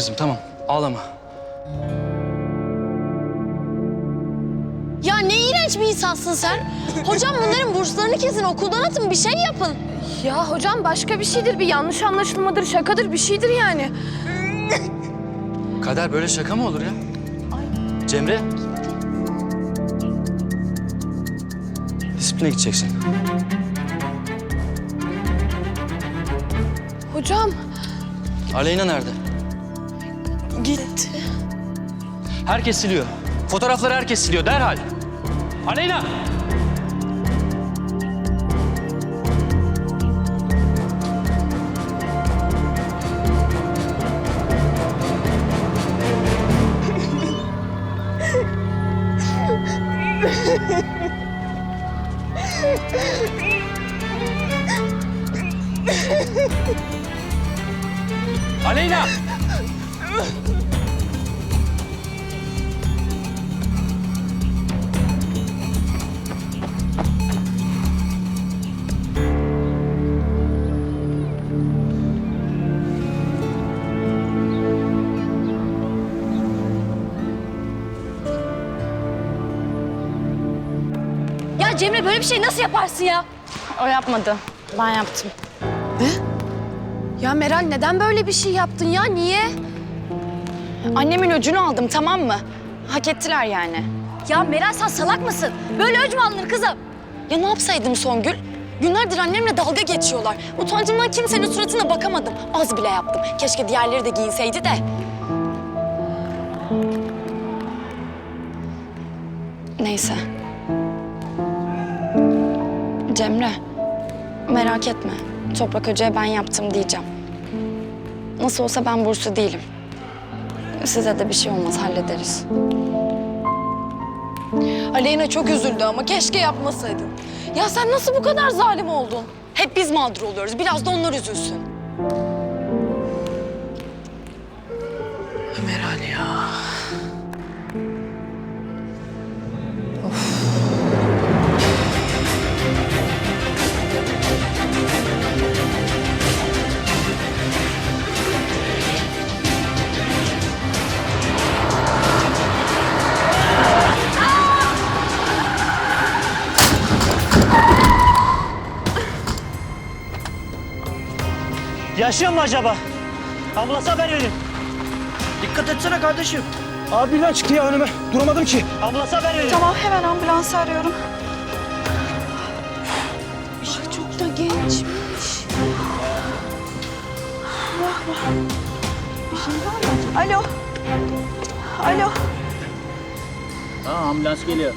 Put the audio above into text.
kızım tamam. Ağlama. Ya ne iğrenç bir insansın sen. Hocam bunların burslarını kesin okuldan atın bir şey yapın. Ya hocam başka bir şeydir, bir yanlış anlaşılmadır, şakadır, bir şeydir yani. Kader böyle şaka mı olur ya? Cemre. Disipline gideceksin. Hocam Aleyna nerede? Gitti. Herkes siliyor. Fotoğrafları herkes siliyor derhal. Aleyna! Aleyna! Ya Cemre böyle bir şey nasıl yaparsın ya? o yapmadı. Ben yaptım. Ne? Ya Meral neden böyle bir şey yaptın ya? Niye? Annemin öcünü aldım tamam mı? Hak ettiler yani. Ya Meral sen salak mısın? Böyle öc mü alınır kızım? Ya ne yapsaydım Songül? Günlerdir annemle dalga geçiyorlar. Utancımdan kimsenin suratına bakamadım. Az bile yaptım. Keşke diğerleri de giyinseydi de. Neyse. Cemre, merak etme. Toprak Hoca'ya ben yaptım diyeceğim. Nasıl olsa ben burslu değilim. Size de bir şey olmaz, hallederiz. Aleyna çok üzüldü ama keşke yapmasaydın. Ya sen nasıl bu kadar zalim oldun? Hep biz mağdur oluyoruz. Biraz da onlar üzülsün. Yaşıyor mu acaba? Ambulansa haber verin. Dikkat etsene kardeşim. Abi birden çıktı ya önüme. Duramadım ki. Ambulansa haber verin. Tamam hemen ambulansı arıyorum. Ay, çok da gençmiş. Vah vah. Bir şey var mı? Alo. Alo. Ha, ambulans geliyor.